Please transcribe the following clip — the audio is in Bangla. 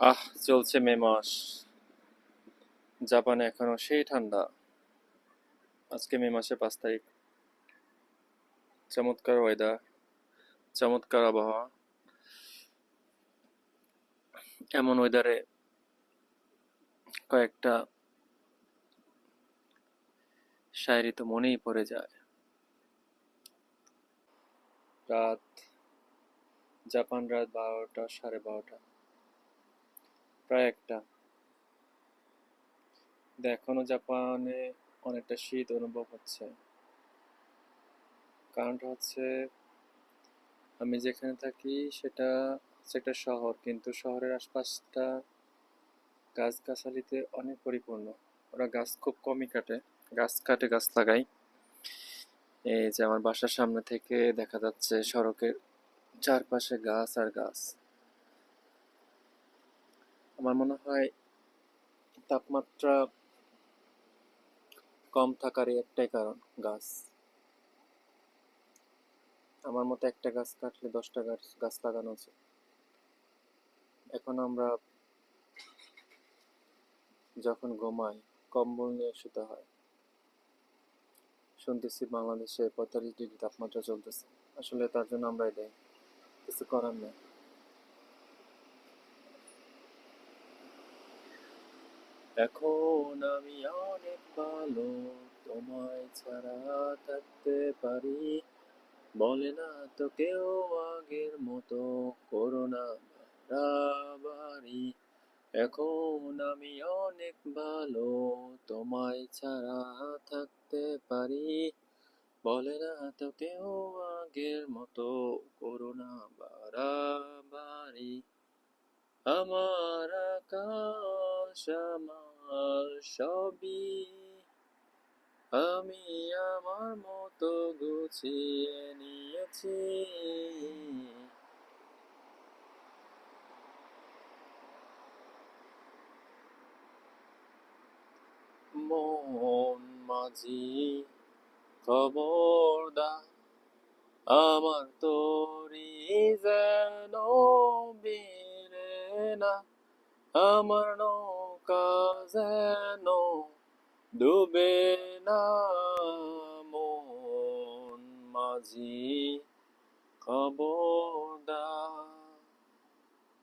আহ, চলছে মে মাস। জাপানে এখনও সেই ঠান্ডা। আজকে মে মাসে পাঁচ তারিখ। চমৎকার ওয়েদার চমৎকার আবহাওয়া। এমন ওয়েদারে কয়েকটা শায়রি তো মনেই পড়ে যায়। রাত, জাপান রাত বারোটা, সাড়ে বারোটা। প্রায় একটা। এখনও জাপানে অনেকটা শীত অনুভব হচ্ছে। কারণটা হচ্ছে, আমি যেখানে থাকি সেটা একটা শহর, কিন্তু শহরের আশপাশটা গাছগাছালিতে অনেক পরিপূর্ণ। ওরা গাছ খুব কমই কাটে, গাছ কাটে, গাছ লাগায় এই যে আমার বাসার সামনে থেকে দেখা যাচ্ছে সড়কের চারপাশে গাছ আর গাছ। আমার মনে হয় তাপমাত্রা কম থাকারই একটাই কারণ, গাছ। আমার মতে একটা গাছ কাটলে দশটা গাছ গাছ লাগানো উচিত। এখন আমরা যখন ঘুমাই, কম্বল নিয়ে শুতে হয়। শুনতেছি বাংলাদেশে পঁয়তাল্লিশ ডিগ্রি তাপমাত্রা চলতেছে। আসলে তার জন্য আমরাই দেয়। কিছু করার নেই। এখন আমি অনেক ভালো তোমায় ছাড়া থাকতে পারি। বলে না তো কেউ আগের মতো করোনা বাড়াবাড়ি। এখন আমি অনেক ভালো তোমায় ছাড়া থাকতে পারি। বলে না তো কেউ আগের মতো করোনা বাড়াবাড়ি। আমার আকাশ সবই আমি আমার মতো গুছিয়ে নিয়েছি। মন মাঝি খবরদার, আমার তোরি যেন বিরে না, আমার নৌকা যেন ডুবে না মন মাঝি খবর